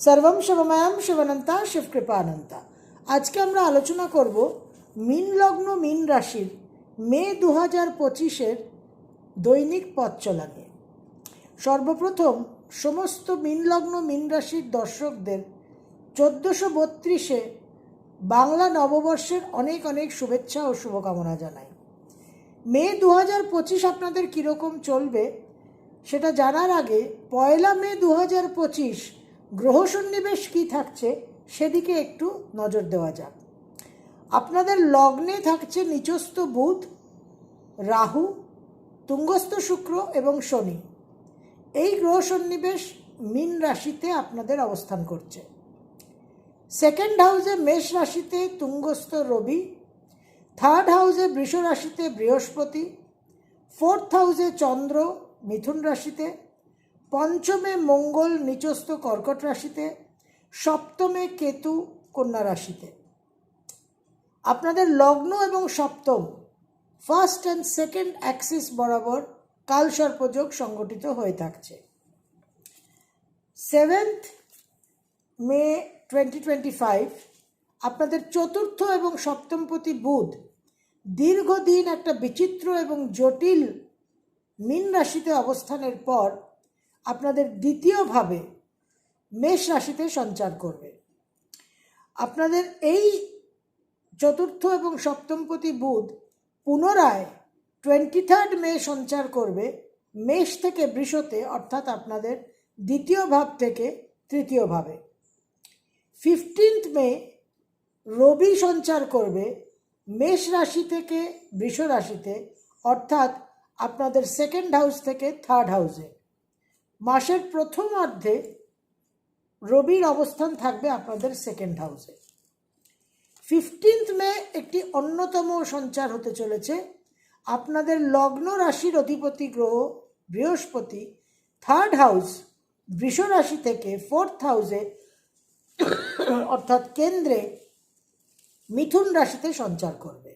সর্বম শিবময়াম শিবনন্তা শিবকৃপানন্তা। আজকে আমরা আলোচনা করব মিন লগ্ন, মিন রাশির মে দু হাজার পঁচিশের দৈনিক পথ চলা নিয়ে। সর্বপ্রথম সমস্ত মিন লগ্ন, মিন রাশির দর্শকদের চোদ্দোশো বত্রিশে বাংলা নববর্ষের অনেক অনেক শুভেচ্ছা ও শুভকামনা জানাই। মে দু হাজার পঁচিশ আপনাদের কীরকম চলবে সেটা জানার আগে পয়লা মে দু হাজার পঁচিশ গ্রহ সন্নিবেশ কী থাকছে সেদিকে একটু নজর দেওয়া যাক। আপনাদের লগ্নে থাকছে নিচস্থ বুধ, রাহু, তুঙ্গস্থ শুক্র এবং শনি। এই গ্রহ সন্নিবেশ মিন রাশিতে আপনাদের অবস্থান করছে। সেকেন্ড হাউসে মেষ রাশিতে তুঙ্গস্থ রবি, থার্ড হাউসে বৃষ রাশিতে বৃহস্পতি, ফোর্থ হাউসে চন্দ্র, মিথুন রাশিতে পঞ্চমে মঙ্গল নিচস্থ কর্কট রাশিতে, সপ্তমে কেতু কন্যা রাশিতে। আপনাদের লগ্ন এবং সপ্তম ফার্স্ট অ্যান্ড সেকেন্ড অ্যাক্সিস বরাবর কালসর্পযোগ সংগঠিত হয়ে থাকছে। Seventh May twenty twenty five আপনাদের চতুর্থ এবং সপ্তমপতি বুধ দীর্ঘদিন একটা বিচিত্র এবং জটিল মীন রাশিতে অবস্থানের পর আপনাদের দ্বিতীয়ভাবে মেষ রাশিতে সঞ্চার করবে। আপনাদের এই চতুর্থ এবং সপ্তমপতি বুধ পুনরায় টোয়েন্টি থার্ড মে সঞ্চার করবে। মেষ থেকে বৃষতে, অর্থাৎ আপনাদের দ্বিতীয় ভাব থেকে তৃতীয় ভাবে। ফিফটিন্থ মে রবি সঞ্চার করবে। মেষ রাশি থেকে বৃষ রাশিতে, অর্থাৎ আপনাদের সেকেন্ড হাউস থেকে থার্ড হাউসে মাসের প্রথম অর্ধে রবির অবস্থান থাকবে আপনাদের সেকেন্ড হাউসে ফিফটিন্থ মে একটি অন্যতম সঞ্চার হতে চলেছে। আপনাদের লগ্ন রাশির অধিপতি গ্রহ বৃহস্পতি থার্ড হাউস বৃষ রাশি থেকে ফোর্থ হাউসে অর্থাৎ কেন্দ্রে মিথুন রাশিতে সঞ্চার করবে।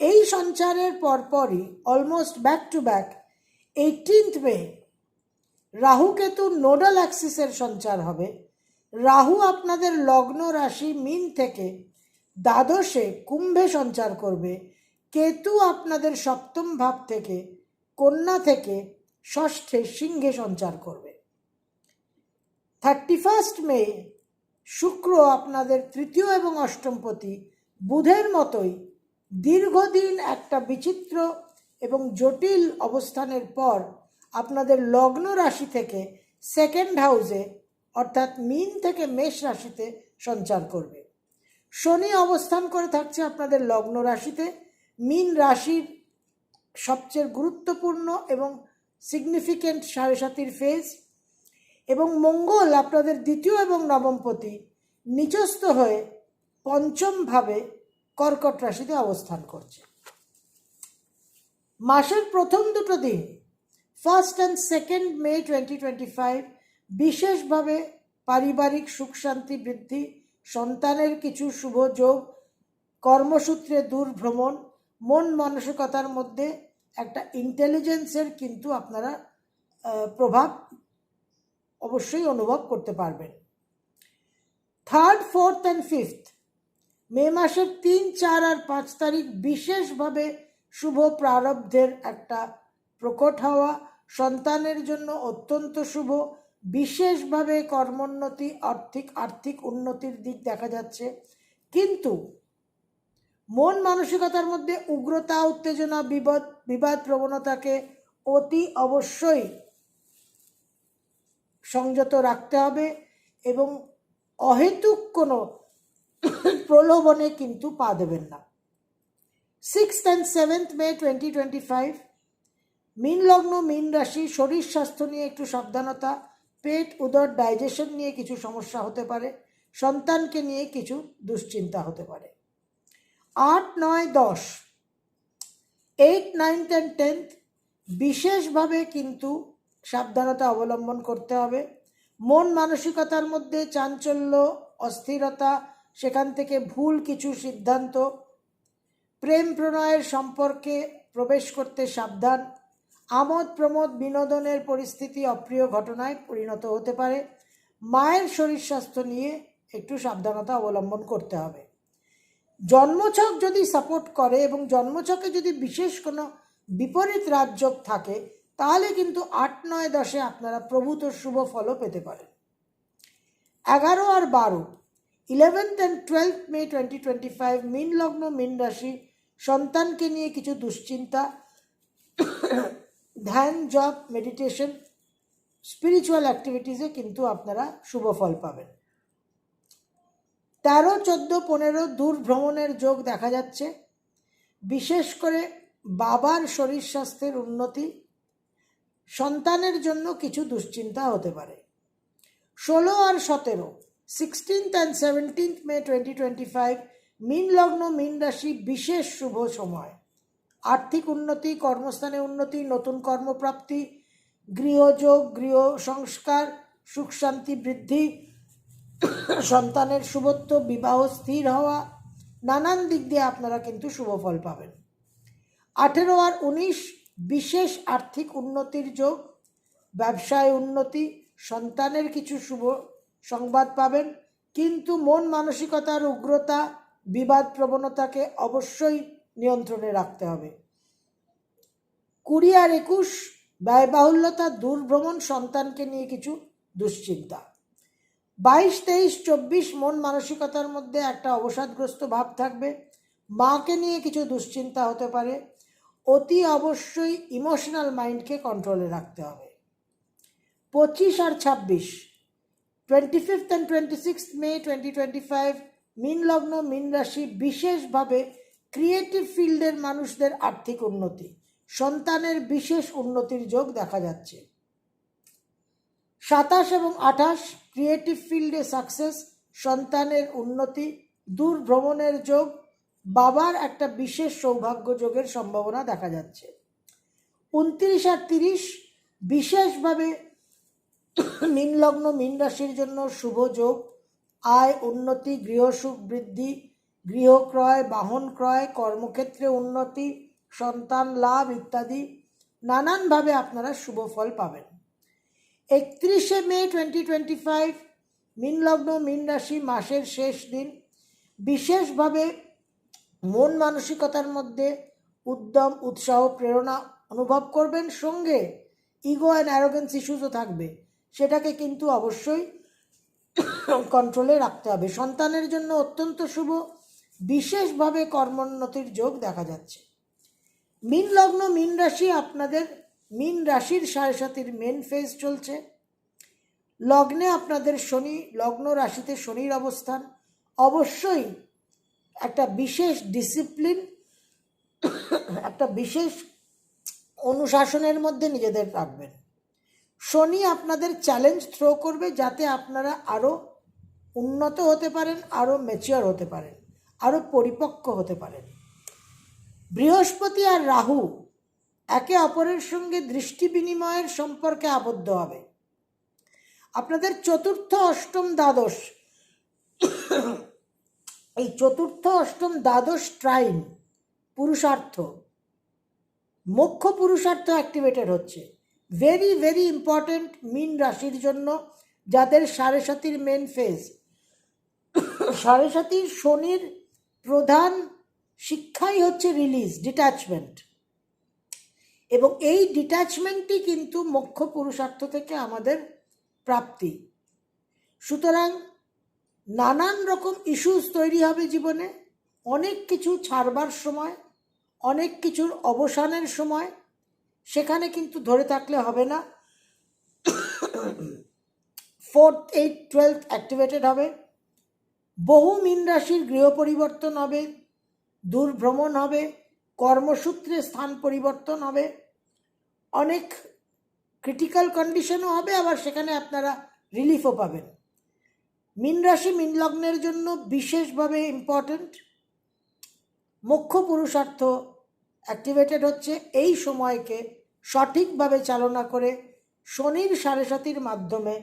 এই সঞ্চারের পরপরই almost back to back eighteenth May Rahu Ketu nodal অ্যাক্সিসের সঞ্চার হবে। রাহু আপনাদের লগ্ন রাশি মিন থেকে দ্বাদশে কুম্ভে সঞ্চার করবে। কেতু আপনাদের সপ্তম ভাব থেকে কন্যা থেকে ষষ্ঠে সিংহে সঞ্চার করবে। থার্টি ফার্স্ট মে, শুক্র আপনাদের তৃতীয় এবং অষ্টমপতি বুধের মতোই দীর্ঘদিন একটা বিচিত্র এবং জটিল অবস্থানের পর আপনাদের লগ্ন রাশি থেকে সেকেন্ড হাউসে অর্থাৎ মিন থেকে মেষ রাশিতে সঞ্চার করবে। শনি অবস্থান করে থাকছে আপনাদের লগ্ন রাশিতে। মিন রাশির সবচেয়ে গুরুত্বপূর্ণ এবং সিগনিফিকেন্ট সাড়ে সাতির ফেজ এবং মঙ্গল আপনাদের দ্বিতীয় এবং নবমপতি নিচস্থ হয়ে পঞ্চমভাবে কর্কট রাশিতে অবস্থান করছে। মাসের প্রথম দুটো দিন first and second May twenty twenty five বিশেষভাবে পারিবারিক সুখ শান্তি বৃদ্ধি, সন্তানের কিছু শুভ যোগ, কর্মসূত্রে দূর ভ্রমণ মন মানসিকতার মধ্যে একটা ইন্টেলিজেন্সের কিন্তু আপনারা প্রভাব অবশ্যই অনুভব করতে পারবেন। Third fourth and fifth May মাসের তিন, চার আর পাঁচ তারিখ বিশেষভাবে শুভ প্রারব্ধের একটা প্রকট হওয়া সন্তানের জন্য অত্যন্ত শুভ। বিশেষভাবে কর্মোন্নতি, আর্থিক আর্থিক উন্নতির দিক দেখা যাচ্ছে। কিন্তু মন মানসিকতার মধ্যে উগ্রতা, উত্তেজনা, বিবাদ বিবাদ প্রবণতাকে অতি অবশ্যই সংযত রাখতে হবে এবং অহেতুক কোনো প্রলোভনে কিন্তু পা দেবেন না। Sixth and seventh May twenty twenty five মিন লগ্ন মিন রাশি, শরীর স্বাস্থ্য নিয়ে একটু সাবধানতা, পেট, উদর ডাইজেশন নিয়ে কিছু সমস্যা হতে পারে, সন্তানকে নিয়ে কিছু দুশ্চিন্তা হতে পারে। আট, নয়, দশ এইট নাইনথ অ্যান্ড টেন্থ বিশেষভাবে কিন্তু সাবধানতা অবলম্বন করতে হবে। মন মানসিকতার মধ্যে চাঞ্চল্য, অস্থিরতা, সেখান থেকে ভুল কিছু সিদ্ধান্ত, প্রেম প্রণয়ের সম্পর্কে প্রবেশ করতে সাবধান আমোদ প্রমোদ বিনোদনের পরিস্থিতি অপ্রিয় ঘটনায় পরিণত হতে পারে। মায়ের শরীর স্বাস্থ্য নিয়ে একটু সাবধানতা অবলম্বন করতে হবে। জন্মছক যদি সাপোর্ট করে এবং জন্মছকে যদি বিশেষ কোনো বিপরীত রাজযোগ থাকে, তাহলে কিন্তু আট নয় দশে আপনারা প্রভূত শুভ ফলও পেতে পারেন। এগারো আর বারো eleventh and twelfth May twenty twenty five মিন লগ্ন, মিন রাশি সন্তানকে নিয়ে কিছু দুশ্চিন্তা। ধ্যান জব মেডিটেশন স্পিরিচুয়াল অ্যাক্টিভিটিসে কিন্তু আপনারা শুভ ফল পাবেন। তেরো, চোদ্দ, পনেরো দূর ভ্রমণের যোগ দেখা যাচ্ছে। বিশেষ করে বাবার শরীর স্বাস্থ্যের উন্নতি, সন্তানের জন্য কিছু দুশ্চিন্তা হতে পারে। ষোলো আর সতেরো sixteenth and seventeenth May twenty twenty five মিন লগ্ন, মিন রাশি, বিশেষ শুভ সময়। আর্থিক উন্নতি, কর্মস্থানে উন্নতি, নতুন কর্মপ্রাপ্তি গৃহযোগ গৃহ সংস্কার, সুখ শান্তি বৃদ্ধি, সন্তানের শুভত্ব, বিবাহ স্থির হওয়া, নানান দিক দিয়ে আপনারা কিন্তু শুভ ফল পাবেন। আঠেরো আর উনিশ, বিশেষ আর্থিক উন্নতির যোগ, ব্যবসায় উন্নতি, সন্তানের কিছু শুভ সংবাদ পাবেন, কিন্তু মন মানসিকতার উগ্রতা, বিবাদ প্রবণতাকে অবশ্যই নিয়ন্ত্রণে রাখতে হবে। কুড়ি আর একুশ, ব্যয়বাহুল্যতা, দূরভ্রমণ, সন্তানকে নিয়ে কিছু দুশ্চিন্তা। বাইশ, তেইশ, চব্বিশ, মন মানসিকতার মধ্যে একটা অবসাদগ্রস্ত ভাব থাকবে। মাকে নিয়ে কিছু দুশ্চিন্তা হতে পারে। অতি অবশ্যই ইমোশনাল মাইন্ডকে কন্ট্রোলে রাখতে হবে। পঁচিশ আর ছাব্বিশ twenty fifth and twenty six May twenty twenty five মিন লগ্ন মিন রাশি বিশেষভাবে ক্রিয়েটিভ ফিল্ডের মানুষদের আর্থিক উন্নতি, সন্তানের বিশেষ উন্নতির যোগ দেখা যাচ্ছে। সাতাশ এবং আঠাশ ক্রিয়েটিভ ফিল্ডে সাকসেস সন্তানের উন্নতি, দূর ভ্রমণের যোগ, বাবার একটা বিশেষ সৌভাগ্য যোগের সম্ভাবনা দেখা যাচ্ছে। উনত্রিশ আর তিরিশ, বিশেষভাবে মীন লগ্ন মীন রাশির জন্য শুভ যোগ, আয়, উন্নতি গৃহসুখ বৃদ্ধি গৃহ ক্রয় বাহন ক্রয় কর্মক্ষেত্রে উন্নতি, সন্তান লাভ ইত্যাদি নানানভাবে আপনারা শুভ ফল পাবেন। একত্রিশে মে টোয়েন্টি টোয়েন্টি ফাইভ মিন লগ্ন মিন রাশি মাসের শেষ দিন। বিশেষভাবে মন মানসিকতার মধ্যে উদ্যম, উৎসাহ, প্রেরণা অনুভব করবেন। সঙ্গে ইগো অ্যান্ড অ্যারোগেন্স ইস্যুসও থাকবে। সেটাকে কিন্তু অবশ্যই কন্ট্রোলে রাখতে হবে। সন্তানের জন্য অত্যন্ত শুভ। বিশেষভাবে কর্মোন্নতির যোগ দেখা যাচ্ছে। মিন লগ্ন, মিন রাশি আপনাদের, মিন রাশির সাড়ে মেন ফেজ চলছে। লগ্নে আপনাদের শনি, লগ্ন রাশিতে শনির অবস্থান। অবশ্যই একটা বিশেষ ডিসিপ্লিন একটা বিশেষ অনুশাসনের মধ্যে নিজেদের রাখবেন। শনি আপনাদের চ্যালেঞ্জ থ্রো করবে যাতে আপনারা আরও উন্নত হতে পারেন আরও ম্যাচিওর হতে পারেন। আরও পরিপক্ক হতে পারেন। বৃহস্পতি আর রাহু একে অপরের সঙ্গে দৃষ্টি বিনিময়ের সম্পর্কে আবদ্ধ হবে। আপনাদের চতুর্থ অষ্টম দ্বাদশ এই চতুর্থ অষ্টম দ্বাদশ ট্রাইন পুরুষার্থ মুখ্য পুরুষার্থ অ্যাক্টিভেটেড হচ্ছে। ভেরি ভেরি ইম্পর্ট্যান্ট মিন রাশির জন্য যাদের সাড়ে সাতির মেন ফেজ সাড়ে সাতির শনির প্রধান শিক্ষাই হচ্ছে রিলিজ ডিট্যাচমেন্ট এবং এই ডিট্যাচমেন্টই কিন্তু মুখ্য পুরুষার্থ থেকে আমাদের প্রাপ্তি। সুতরাং নানান রকম ইস্যুস তৈরি হবে জীবনে, অনেক কিছু ছাড়বার সময়, অনেক কিছুর অবসানের সময়, সেখানে কিন্তু ধরে থাকলে হবে না। ফোর্থ এইট টুয়েলথ অ্যাক্টিভেটেড হবে। বহু মীন রাশির গৃহ পরিবর্তন হবে দূর ভ্রমণ হবে, কর্মসূত্রে স্থান পরিবর্তন হবে। অনেক ক্রিটিক্যাল কন্ডিশনও হবে, আবার সেখানে আপনারা রিলিফও পাবেন। মীন রাশি মীন লগ্নের জন্য বিশেষভাবে ইম্পর্ট্যান্ট মুখ্য পুরুষার্থ অ্যাক্টিভেটেড হচ্ছে, এই সময়কে সঠিকভাবে চালনা করে শনির সাড়ে সাতির মাধ্যমে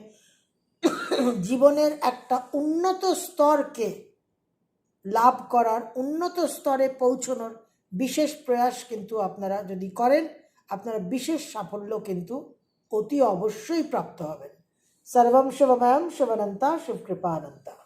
জীবনের একটা উন্নত স্তরকে লাভ করার, উন্নত স্তরে পৌঁছনোর বিশেষ প্রয়াস কিন্তু আপনারা যদি করেন, আপনারা বিশেষ সাফল্য কিন্তু অতি অবশ্যই প্রাপ্ত হবেন। সর্বম শুভময়ম, শুভনন্তা, শুভকৃপানন্তা।